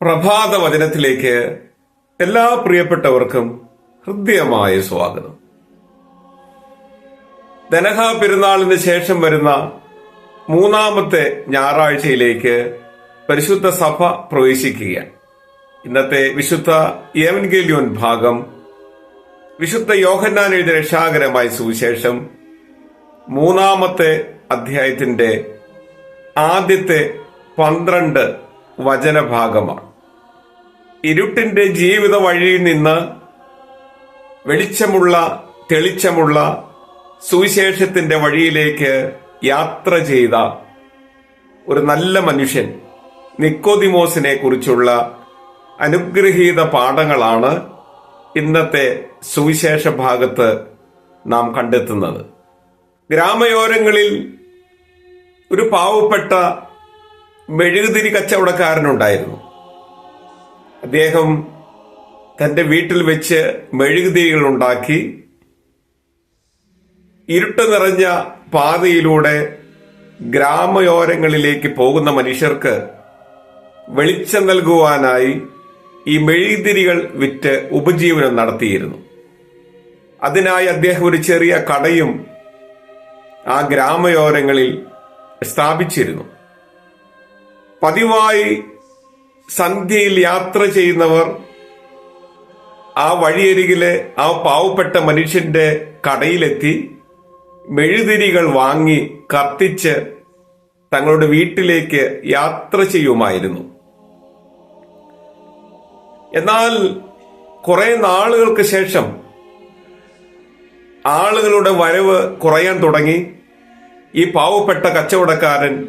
പ്രഭാത വചനത്തിലേക്ക് എല്ലാ പ്രിയപ്പെട്ടവർക്കും ഹൃദ്യമായ സ്വാഗതം. ദനഹ പെരുന്നാളിന് ശേഷം വരുന്ന മൂന്നാമത്തെ ഞായറാഴ്ചയിലേക്ക് പരിശുദ്ധ സഭ പ്രവേശിക്കുകയാണ്. ഇന്നത്തെ വിശുദ്ധ ഏവൻഗേലിയോൻ ഭാഗം വിശുദ്ധ യോഹന്നാൻ എഴുതിയ രക്ഷാകരമായ സുവിശേഷം മൂന്നാമത്തെ അധ്യായത്തിന്റെ ആദ്യത്തെ പന്ത്രണ്ട് വചനഭാഗമാണ്. ഇരുട്ടിന്റെ ജീവിത വഴിയിൽ നിന്ന് വെളിച്ചമുള്ള തെളിച്ചമുള്ള സുവിശേഷത്തിന്റെ വഴിയിലേക്ക് യാത്ര ചെയ്ത ഒരു നല്ല മനുഷ്യൻ നിക്കോദിമോസിനെ കുറിച്ചുള്ള അനുഗ്രഹീത പാഠങ്ങളാണ് ഇന്നത്തെ സുവിശേഷ ഭാഗത്ത് നാം കണ്ടെത്തുന്നത്. ഗ്രാമയോരങ്ങളിൽ ഒരു പാവപ്പെട്ട മെഴുകുതിരി കച്ചവടക്കാരനുണ്ടായിരുന്നു. അദ്ദേഹം തന്റെ വീട്ടിൽ വെച്ച് മെഴുകുതിരികൾ ഉണ്ടാക്കി ഇരുട്ട് നിറഞ്ഞ പാതയിലൂടെ ഗ്രാമയോരങ്ങളിലേക്ക് പോകുന്ന മനുഷ്യർക്ക് വെളിച്ചം നൽകുവാനായി ഈ മെഴുകുതിരികൾ വിറ്റ് ഉപജീവനം നടത്തിയിരുന്നു. അതിനായി അദ്ദേഹം ഒരു ചെറിയ കടയും ആ ഗ്രാമയോരങ്ങളിൽ സ്ഥാപിച്ചിരുന്നു. പതിവായി സന്ധ്യയിൽ യാത്ര ചെയ്യുന്നവർ ആ വഴിയരികിലെ ആ പാവപ്പെട്ട മനുഷ്യന്റെ കടയിലെത്തി മെഴുതിരികൾ വാങ്ങി കത്തിച്ച് തങ്ങളുടെ വീട്ടിലേക്ക് യാത്ര ചെയ്യുമായിരുന്നു. എന്നാൽ കുറെ നാളുകൾക്ക് ശേഷം ആളുകളുടെ വരവ് കുറയാൻ തുടങ്ങി. ഈ പാവപ്പെട്ട കച്ചവടക്കാരൻ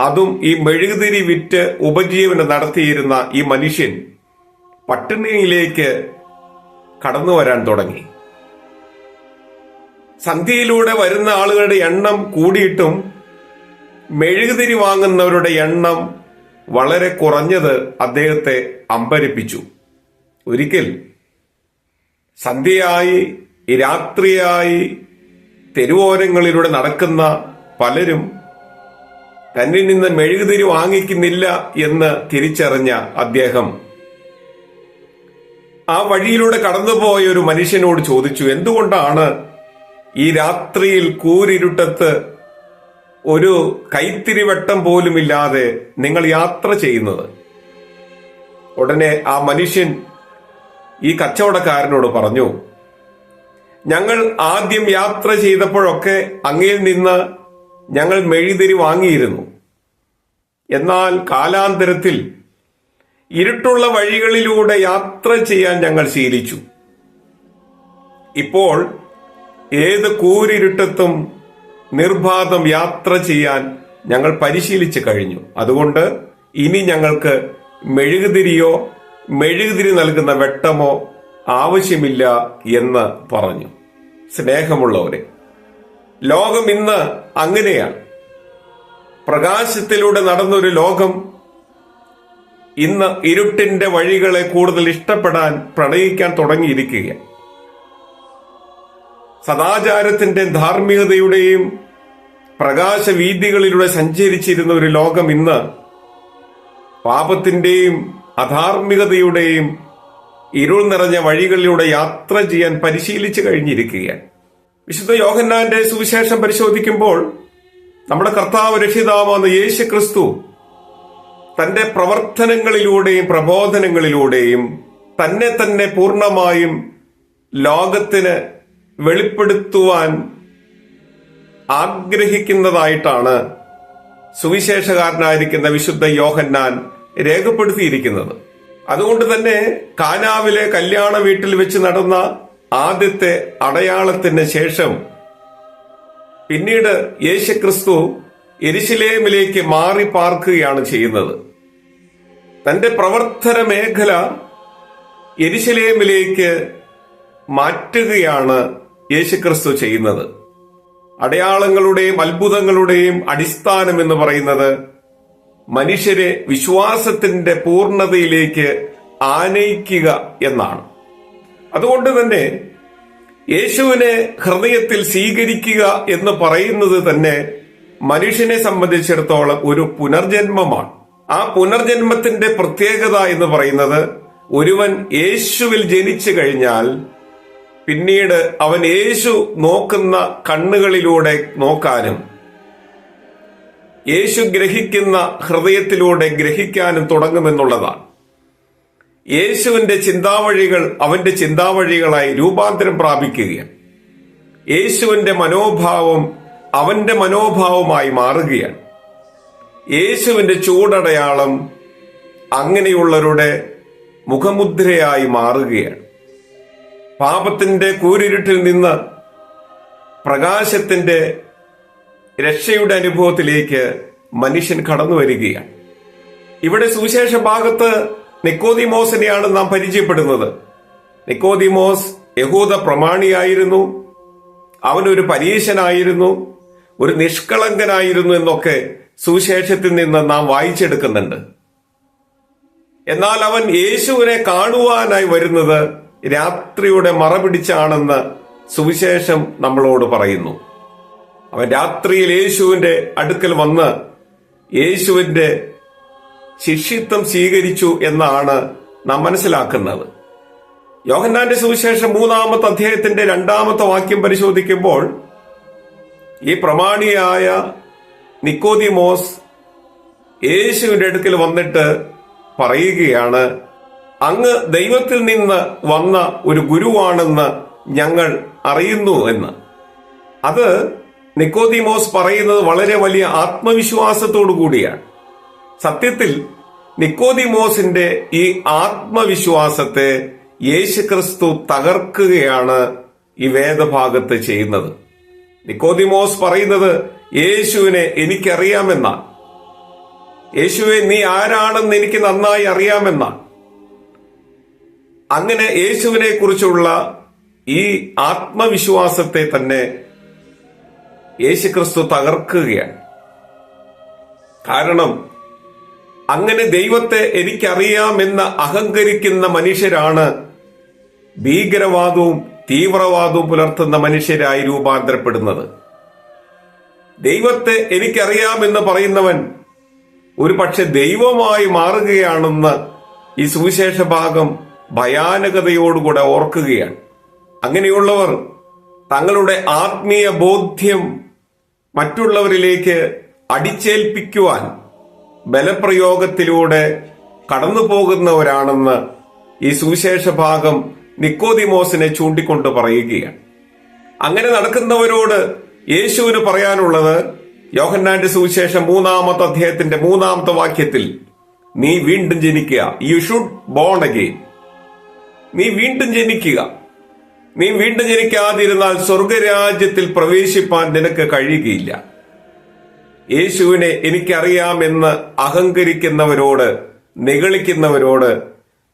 അതും ഈ മെഴുകുതിരി വിറ്റ് ഉപജീവനം നടത്തിയിരുന്ന ഈ മനുഷ്യൻ പട്ടിണിയിലേക്ക് കടന്നു വരാൻ തുടങ്ങി. സന്ധ്യയിലൂടെ വരുന്ന ആളുകളുടെ എണ്ണം കൂടിയിട്ടും മെഴുകുതിരി വാങ്ങുന്നവരുടെ എണ്ണം വളരെ കുറഞ്ഞത് അദ്ദേഹത്തെ അമ്പരിപ്പിച്ചു. ഒരിക്കൽ സന്ധ്യയായി രാത്രിയായി തെരുവോരങ്ങളിലൂടെ നടക്കുന്ന പലരും തന്നിൽ നിന്ന് മെഴുകുതിരി വാങ്ങിക്കുന്നില്ല എന്ന് തിരിച്ചറിഞ്ഞ അദ്ദേഹം ആ വഴിയിലൂടെ കടന്നുപോയ ഒരു മനുഷ്യനോട് ചോദിച്ചു എന്തുകൊണ്ടാണ് ഈ രാത്രിയിൽ കൂരിരുട്ടത്ത് ഒരു കൈത്തിരിവട്ടം പോലുമില്ലാതെ നിങ്ങൾ യാത്ര ചെയ്യുന്നത്? ഉടനെ ആ മനുഷ്യൻ ഈ കച്ചവടക്കാരനോട് പറഞ്ഞു ഞങ്ങൾ ആദ്യം യാത്ര ചെയ്തപ്പോഴൊക്കെ അങ്ങയിൽ നിന്ന് ഞങ്ങൾ മെഴുതിരി വാങ്ങിയിരുന്നു. എന്നാൽ കാലാന്തരത്തിൽ ഇരുട്ടുള്ള വഴികളിലൂടെ യാത്ര ചെയ്യാൻ ഞങ്ങൾ ശീലിച്ചു. ഇപ്പോൾ ഏത് കൂരിരുട്ടത്തും നിർബാധം യാത്ര ചെയ്യാൻ ഞങ്ങൾ പരിശീലിച്ചു കഴിഞ്ഞു. അതുകൊണ്ട് ഇനി ഞങ്ങൾക്ക് മെഴുകുതിരിയോ മെഴുകുതിരി നൽകുന്ന വെട്ടമോ ആവശ്യമില്ല എന്ന് പറഞ്ഞു. സ്നേഹമുള്ളവരെ. ലോകം ഇന്ന് അങ്ങനെയാണ്. പ്രകാശത്തിലൂടെ നടന്നൊരു ലോകം ഇന്ന് ഇരുട്ടിന്റെ വഴികളെ കൂടുതൽ ഇഷ്ടപ്പെടാൻ പ്രണയിക്കാൻ തുടങ്ങിയിരിക്കുകയാണ്. സദാചാരത്തിന്റെ ധാർമ്മികതയുടെയും പ്രകാശവീതികളിലൂടെ സഞ്ചരിച്ചിരുന്ന ഒരു ലോകം ഇന്ന് പാപത്തിന്റെയും അധാർമികതയുടെയും ഇരുൾ നിറഞ്ഞ വഴികളിലൂടെ യാത്ര ചെയ്യാൻ പരിശീലിച്ചു കഴിഞ്ഞിരിക്കുകയാണ്. വിശുദ്ധ യോഹന്നാന്റെ സുവിശേഷം പരിശോധിക്കുമ്പോൾ നമ്മുടെ കർത്താവ് രക്ഷിതാവാണ് യേശു ക്രിസ്തു തന്റെ പ്രവർത്തനങ്ങളിലൂടെയും പ്രബോധനങ്ങളിലൂടെയും തന്നെ തന്നെ പൂർണമായും ലോകത്തിന് വെളിപ്പെടുത്തുവാൻ ആഗ്രഹിക്കുന്നതായിട്ടാണ് സുവിശേഷകാരനായിരിക്കുന്ന വിശുദ്ധ യോഹന്നാൻ രേഖപ്പെടുത്തിയിരിക്കുന്നത്. അതുകൊണ്ട് തന്നെ കാനാവിലെ കല്യാണ വീട്ടിൽ വെച്ച് നടന്ന ആദ്യത്തെ അടയാളത്തിന് ശേഷം പിന്നീട് യേശുക്രിസ്തു എരിശിലേമിലേക്ക് മാറി പാർക്കുകയാണ് ചെയ്യുന്നത്. തന്റെ പ്രവർത്തന മേഖല എരിശിലേമിലേക്ക് മാറ്റുകയാണ് യേശുക്രിസ്തു ചെയ്യുന്നത്. അടയാളങ്ങളുടെയും അത്ഭുതങ്ങളുടെയും അടിസ്ഥാനം എന്ന് പറയുന്നത് മനുഷ്യരെ വിശ്വാസത്തിന്റെ പൂർണതയിലേക്ക് ആനയിക്കുക എന്നാണ്. അതുകൊണ്ട് തന്നെ യേശുവിനെ ഹൃദയത്തിൽ സ്വീകരിക്കുക എന്ന് പറയുന്നത് തന്നെ മനുഷ്യനെ സംബന്ധിച്ചിടത്തോളം ഒരു പുനർജന്മമാണ്. ആ പുനർജന്മത്തിന്റെ പ്രത്യേകത എന്ന് പറയുന്നത് ഒരുവൻ യേശുവിൽ ജനിച്ചു കഴിഞ്ഞാൽ പിന്നീട് അവൻ യേശു നോക്കുന്ന കണ്ണുകളിലൂടെ നോക്കാനും യേശു ഗ്രഹിക്കുന്ന ഹൃദയത്തിലൂടെ ഗ്രഹിക്കാനും തുടങ്ങുമെന്നുള്ളതാണ്. യേശുവിന്റെ ചിന്താവഴികൾ അവന്റെ ചിന്താവഴികളായി രൂപാന്തരം പ്രാപിക്കുകയാണ്. യേശുവിന്റെ മനോഭാവം അവന്റെ മനോഭാവമായി മാറുകയാണ്. യേശുവിന്റെ ചൂടടയാളം അങ്ങനെയുള്ളവരുടെ മുഖമുദ്രയായി മാറുകയാണ്. പാപത്തിന്റെ കൂരിരുട്ടിൽ നിന്ന് പ്രകാശത്തിന്റെ രക്ഷയുടെ അനുഭവത്തിലേക്ക് മനുഷ്യൻ കടന്നു വരികയാണ്. ഇവിടെ സുവിശേഷ ഭാഗത്ത് നിക്കോദിമോസിനെയാണ് നാം പരിചയപ്പെടുന്നത്. നിക്കോദിമോസ് യഹൂദ പ്രമാണിയായിരുന്നു. അവനൊരു പരീശനായിരുന്നു. ഒരു നിഷ്കളങ്കനായിരുന്നു എന്നൊക്കെ സുവിശേഷത്തിൽ നിന്ന് നാം വായിച്ചെടുക്കുന്നുണ്ട്. എന്നാൽ അവൻ യേശുവിനെ കാണുവാനായി വരുന്നത് രാത്രിയുടെ മറപിടിച്ചാണെന്ന് സുവിശേഷം നമ്മളോട് പറയുന്നു. അവൻ രാത്രിയിൽ യേശുവിന്റെ അടുക്കൽ വന്ന് യേശുവിന്റെ ശിഷ്യത്വം സ്വീകരിച്ചു എന്നാണ് നാം മനസ്സിലാക്കുന്നത്. യോഹന്നാന്റെ സുവിശേഷം മൂന്നാമത്തെ അധ്യായത്തിന്റെ രണ്ടാമത്തെ വാക്യം പരിശോധിക്കുമ്പോൾ ഈ പ്രമാണിയായ നിക്കോദിമോസ് യേശുവിന്റെ അടുക്കൽ വന്നിട്ട് പറയുകയാണ് അങ്ങ് ദൈവത്തിൽ നിന്ന് വന്ന ഒരു ഗുരുവാണെന്ന് ഞങ്ങൾ അറിയുന്നു എന്ന്. അത് നിക്കോദിമോസ് പറയുന്നത് വളരെ വലിയ ആത്മവിശ്വാസത്തോടു കൂടിയാണ്. സത്യത്തിൽ നിക്കോദിമോസിന്റെ ഈ ആത്മവിശ്വാസത്തെ യേശുക്രിസ്തു തകർക്കുകയാണ് ഈ വേദഭാഗത്ത് ചെയ്യുന്നത്. നിക്കോദിമോസ് പറയുന്നത് യേശുവിനെ എനിക്കറിയാമെന്നാണ് യേശുവെ നീ ആരാണെന്ന് എനിക്ക് നന്നായി അറിയാമെന്നാണ് അങ്ങനെ യേശുവിനെ കുറിച്ചുള്ള ഈ ആത്മവിശ്വാസത്തെ തന്നെ യേശുക്രിസ്തു തകർക്കുകയാണ്. കാരണം അങ്ങനെ ദൈവത്തെ എനിക്കറിയാമെന്ന് അഹങ്കരിക്കുന്ന മനുഷ്യരാണ്. ഭീകരവാദവും തീവ്രവാദവും പുലർത്തുന്ന മനുഷ്യരായി രൂപാന്തരപ്പെടുന്നത്. ദൈവത്തെ എനിക്കറിയാമെന്ന് പറയുന്നവൻ ഒരു പക്ഷെ ദൈവമായി മാറുകയാണെന്ന് ഈ സുവിശേഷ ഭാഗം ഭയാനകതയോടുകൂടെ ഓർക്കുകയാണ്. അങ്ങനെയുള്ളവർ തങ്ങളുടെ ആത്മീയ ബോധ്യം മറ്റുള്ളവരിലേക്ക് അടിച്ചേൽപ്പിക്കുവാൻ ബലപ്രയോഗത്തിലൂടെ കടന്നു പോകുന്നവരാണെന്ന് ഈ സുവിശേഷ ഭാഗം നിക്കോതിമോസിനെ ചൂണ്ടിക്കൊണ്ട് പറയുകയാണ്. അങ്ങനെ നടക്കുന്നവരോട് യേശുവിന് പറയാനുള്ളത് യോഹന്നാന്റെ സുവിശേഷം മൂന്നാമത്തെ അധ്യായത്തിന്റെ മൂന്നാമത്തെ വാക്യത്തിൽ നീ വീണ്ടും ജനിക്കുക. യു ഷുഡ് ബോൺ അഗെയിൻ നീ വീണ്ടും ജനിക്കുക. നീ വീണ്ടും ജനിക്കാതിരുന്നാൽ സ്വർഗരാജ്യത്തിൽ പ്രവേശിപ്പാൻ നിനക്ക് കഴിയുകയില്ല. യേശുവിനെ എനിക്കറിയാമെന്ന് അഹങ്കരിക്കുന്നവരോട് നിഗളിക്കുന്നവരോട്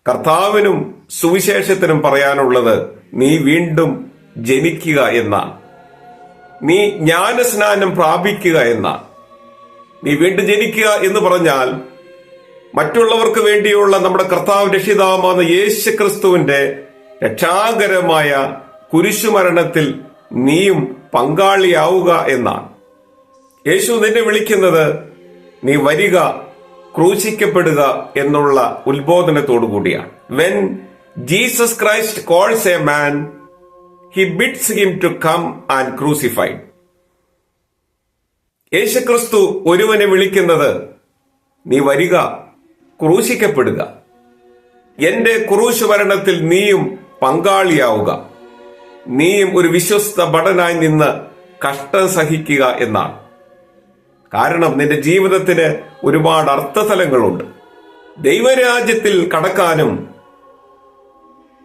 കർത്താവിനും സുവിശേഷത്തിനും പറയാനുള്ളത് നീ വീണ്ടും ജനിക്കുക എന്നാണ് നീ ജ്ഞാനസ്നാനം പ്രാപിക്കുക എന്നാണ് നീ വീണ്ടും ജനിക്കുക എന്ന് പറഞ്ഞാൽ മറ്റുള്ളവർക്ക് വേണ്ടിയുള്ള നമ്മുടെ കർത്താവ് രക്ഷിതാവുന്ന യേശു ക്രിസ്തുവിന്റെ രക്ഷാകരമായ കുരിശുമരണത്തിൽ നീയും പങ്കാളിയാവുക എന്നാണ്. യേശു നിന്നെ വിളിക്കുന്നത് നീ വരിക ക്രൂശിക്കപ്പെടുക എന്നുള്ള ഉത്ബോധനത്തോടു കൂടിയാണ് when Jesus Christ calls a man he bids him to come and crucified യേശുക്രിസ്തു ഒരുവനെ വിളിക്കുന്നത് നീ വരിക ക്രൂശിക്കപ്പെടുക. എന്റെ ക്രൂശ് നീയും പങ്കാളിയാവുക. നീയും ഒരു വിശ്വസ്ത ഭടനായി നിന്ന് കഷ്ടം സഹിക്കുക എന്നാണ്. കാരണം നിന്റെ ജീവിതത്തിന് ഒരുപാട് അർത്ഥതലങ്ങളുണ്ട്. ദൈവരാജ്യത്തിൽ കടക്കാനും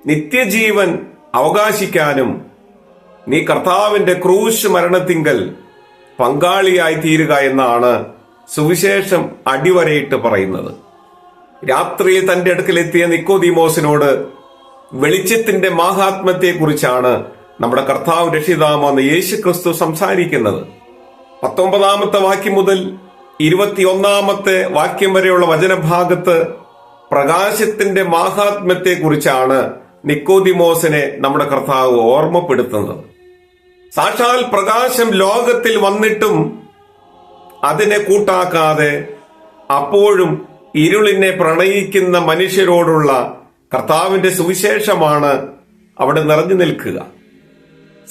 നിത്യജീവൻ അവകാശിക്കാനും നീ കർത്താവിന്റെ ക്രൂശ് മരണത്തിങ്കൽ പങ്കാളിയായി തീരുക എന്നാണ് സുവിശേഷം അടിവരയിട്ട് പറയുന്നത്. രാത്രിയിൽ തന്റെ അടുക്കലെത്തിയ നിക്കോദിമോസിനോട് വെളിച്ചത്തിന്റെ മാഹാത്മ്യത്തെക്കുറിച്ചാണ് നമ്മുടെ കർത്താവ് രക്ഷിതാമെന്ന് യേശു ക്രിസ്തു സംസാരിക്കുന്നത്. പത്തൊമ്പതാമത്തെ വാക്യം മുതൽ ഇരുപത്തിയൊന്നാമത്തെ വാക്യം വരെയുള്ള വചനഭാഗത്ത് പ്രകാശത്തിന്റെ മാഹാത്മ്യത്തെക്കുറിച്ചാണ് നിക്കോദിമോസിനെ നമ്മുടെ കർത്താവ് ഓർമ്മപ്പെടുത്തുന്നത്. സാക്ഷാൽ പ്രകാശം ലോകത്തിൽ വന്നിട്ടും അതിനെ കൂട്ടാക്കാതെ അപ്പോഴും ഇരുളിനെ പ്രണയിക്കുന്ന മനുഷ്യരോടുള്ള കർത്താവിന്റെ സുവിശേഷമാണ് അവിടെ നിറഞ്ഞു നിൽക്കുക.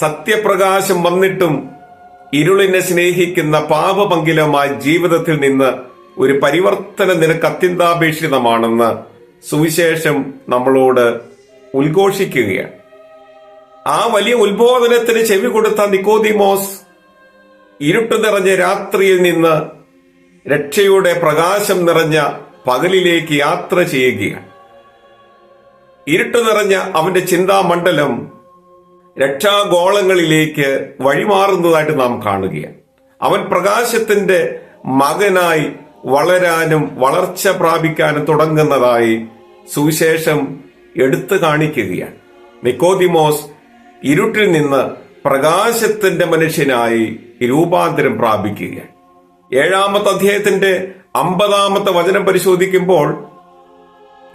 സത്യപ്രകാശം വന്നിട്ടും ഇരുളിനെ സ്നേഹിക്കുന്ന പാപപങ്കിലമായ ജീവിതത്തിൽ നിന്ന് ഒരു പരിവർത്തന നിനക്ക് അത്യന്താപേക്ഷിതമാണെന്ന് സുവിശേഷം നമ്മളോട് ഉദ്ഘോഷിക്കുകയാണ്. ആ വലിയ ഉത്ബോധനത്തിന് ചെവി കൊടുത്ത നിക്കോദിമോസ് ഇരുട്ട് നിറഞ്ഞ രാത്രിയിൽ നിന്ന് രക്ഷയുടെ പ്രകാശം നിറഞ്ഞ പകലിലേക്ക് യാത്ര ചെയ്യുകയാണ്. ഇരുട്ട് നിറഞ്ഞ അവന്റെ ചിന്താമണ്ഡലം രക്ഷാഗോളങ്ങളിലേക്ക് വഴിമാറുന്നതായിട്ട് നാം കാണുകയാണ്. അവൻ പ്രകാശത്തിന്റെ മകനായി വളരാനും വളർച്ച പ്രാപിക്കാനും തുടങ്ങുന്നതായി സുവിശേഷം എടുത്തു കാണിക്കുകയാണ്. നിക്കോതിമോസ് ഇരുട്ടിൽ നിന്ന് പ്രകാശത്തിന്റെ മനുഷ്യനായി രൂപാന്തരം പ്രാപിക്കുകയാണ്. ഏഴാമത്തെ അധ്യായത്തിന്റെ അമ്പതാമത്തെ വചനം പരിശോധിക്കുമ്പോൾ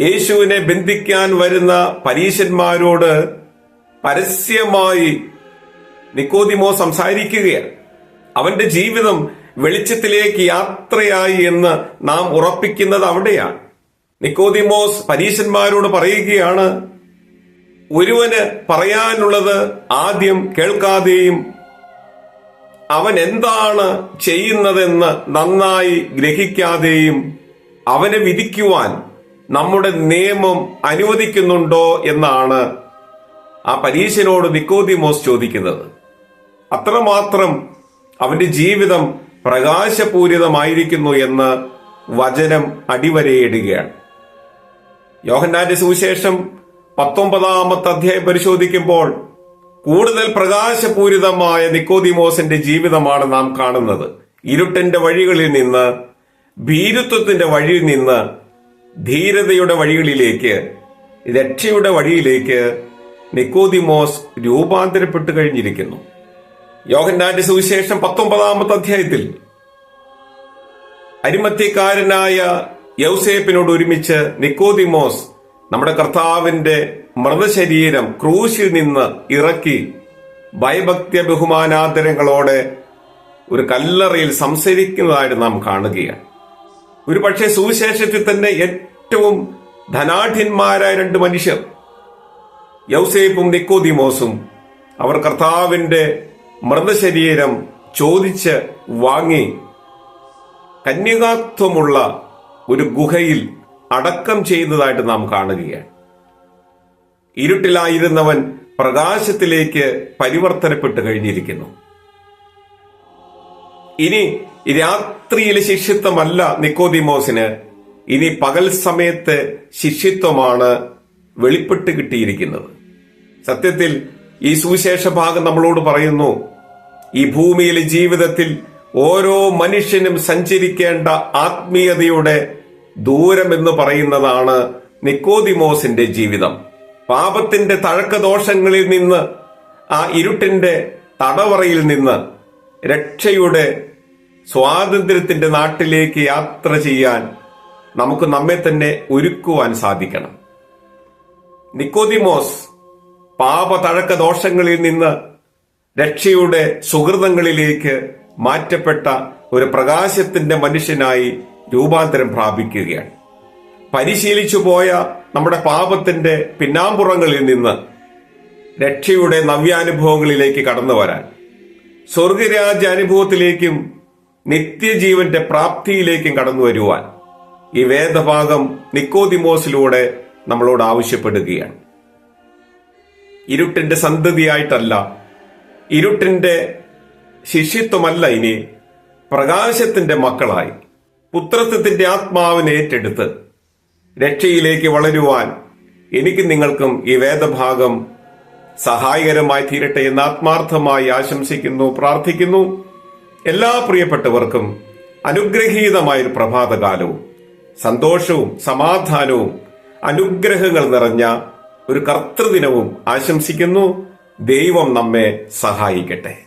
യേശുവിനെ ബന്ധിക്കാൻ വരുന്ന പരീശന്മാരോട് പരസ്യമായി നിക്കോതിമോ സംസാരിക്കുകയാണ്. അവന്റെ ജീവിതം വെളിച്ചത്തിലേക്ക് യാത്രയായി എന്ന് നാം ഉറപ്പിക്കുന്നത് അവിടെയാണ്. നിക്കോതിമോസ് പരീശന്മാരോട് പറയുകയാണ് ഒരുവന് പറയാനുള്ളത് ആദ്യം കേൾക്കാതെയും അവൻ എന്താണ് ചെയ്യുന്നതെന്ന് നന്നായി ഗ്രഹിക്കാതെയും അവനെ വിധിക്കുവാൻ നമ്മുടെ നിയമം അനുവദിക്കുന്നുണ്ടോ എന്നാണ് ആ പരീശനോട് നിക്കോദിമോസ് ചോദിക്കുന്നത്. അത്രമാത്രം അവന്റെ ജീവിതം പ്രകാശപൂരിതമായിരിക്കുന്നു എന്ന് വചനം അടിവരയിടുകയാണ്. യോഹന്നാന്റെ സുവിശേഷം പത്തൊമ്പതാമത്തെ അധ്യായം പരിശോധിക്കുമ്പോൾ കൂടുതൽ പ്രകാശപൂരിതമായ നിക്കോദിമോസിന്റെ ജീവിതമാണ് നാം കാണുന്നത്. ഇരുട്ടിന്റെ വഴികളിൽ നിന്ന് ഭീരുത്വത്തിന്റെ വഴിയിൽ നിന്ന് ധീരതയുടെ വഴികളിലേക്ക് രക്ഷയുടെ വഴിയിലേക്ക് നിക്കോദിമോസ് രൂപാന്തരപ്പെട്ടു കഴിഞ്ഞിരിക്കുന്നു. യോഹന്നാന്റെ സുവിശേഷം പത്തൊമ്പതാമത്തെ അധ്യായത്തിൽ അരിമത്യക്കാരനായ യൗസേപ്പിനോട് ഒരുമിച്ച് നിക്കോദിമോസ് നമ്മുടെ കർത്താവിന്റെ മൃതശരീരം ക്രൂശിൽ നിന്ന് ഇറക്കി ഭയഭക്തി ബഹുമാനാദരങ്ങളോടെ ഒരു കല്ലറയിൽ സംസരിക്കുന്നതായിട്ട് നാം കാണുകയാണ്. ഒരു പക്ഷേ സുവിശേഷത്തിൽ തന്നെ ഏറ്റവും ധനാഠ്യന്മാരായ രണ്ട് മനുഷ്യർ യൗസേപ്പും നിക്കോദിമോസും അവർ കർത്താവിന്റെ മൃതശരീരം ചോദിച്ച് വാങ്ങി കന്യകാത്വമുള്ള ഒരു ഗുഹയിൽ അടക്കം ചെയ്യുന്നതായിട്ട് നാം കാണുകയാണ്. ഇരുട്ടിലായിരുന്നവൻ പ്രകാശത്തിലേക്ക് പരിവർത്തനപ്പെട്ട് കഴിഞ്ഞിരിക്കുന്നു. ഇനി രാത്രിയിലെ ശിഷ്യത്വമല്ല നിക്കോദിമോസിന് ഇനി പകൽ സമയത്ത് ശിഷ്യത്വമാണ് വെളിപ്പെട്ട് കിട്ടിയിരിക്കുന്നത്. സത്യത്തിൽ ഈ സുവിശേഷ ഭാഗം നമ്മളോട് പറയുന്നു ഈ ഭൂമിയിലെ ജീവിതത്തിൽ ഓരോ മനുഷ്യനും സഞ്ചരിക്കേണ്ട ആത്മീയതയുടെ ദൂരം എന്ന് പറയുന്നതാണ് നിക്കോദിമോസിന്റെ ജീവിതം. പാപത്തിന്റെ തഴക്കദോഷങ്ങളിൽ നിന്ന് ആ ഇരുട്ടിന്റെ തടവറയിൽ നിന്ന് രക്ഷയുടെ സ്വാതന്ത്ര്യത്തിന്റെ നാട്ടിലേക്ക് യാത്ര ചെയ്യാൻ നമുക്ക് നമ്മെ തന്നെ ഒരുക്കുവാൻ സാധിക്കണം. നിക്കോദിമോസ് പാപതഴക്ക ദോഷങ്ങളിൽ നിന്ന് രക്ഷയുടെ സുഹൃതങ്ങളിലേക്ക് മാറ്റപ്പെട്ട ഒരു പ്രകാശത്തിന്റെ മനുഷ്യനായി രൂപാന്തരം പ്രാപിക്കുകയാണ്. പരിശീലിച്ചു പോയ നമ്മുടെ പാപത്തിന്റെ പിന്നാമ്പുറങ്ങളിൽ നിന്ന് രക്ഷയുടെ നവ്യാനുഭവങ്ങളിലേക്ക് കടന്നു വരാൻ സ്വർഗരാജ്യ അനുഭവത്തിലേക്കും നിത്യജീവന്റെ പ്രാപ്തിയിലേക്കും കടന്നു വരുവാൻ ഈ വേദഭാഗം നിക്കോതിമോസിലൂടെ നമ്മളോട് ആവശ്യപ്പെടുകയാണ്. ഇരുട്ടിന്റെ സന്തതിയായിട്ടല്ല. ഇരുട്ടിന്റെ ശിഷ്യത്വമല്ല ഇനി പ്രകാശത്തിന്റെ മക്കളായി. പുത്രത്വത്തിന്റെ ആത്മാവിനെ ഏറ്റെടുത്ത് രക്ഷയിലേക്ക് വളരുവാൻ എനിക്ക് നിങ്ങൾക്കും ഈ വേദഭാഗം സഹായകരമായി തീരട്ടെ എന്ന് ആത്മാർത്ഥമായി ആശംസിക്കുന്നു പ്രാർത്ഥിക്കുന്നു. എല്ലാ പ്രിയപ്പെട്ടവർക്കും അനുഗ്രഹീതമായൊരു പ്രഭാതകാലവും സന്തോഷവും സമാധാനവും അനുഗ്രഹങ്ങൾ നിറഞ്ഞ ഒരു കർത്തൃദിനവും ആശംസിക്കുന്നു. ദൈവം നമ്മെ സഹായിക്കട്ടെ.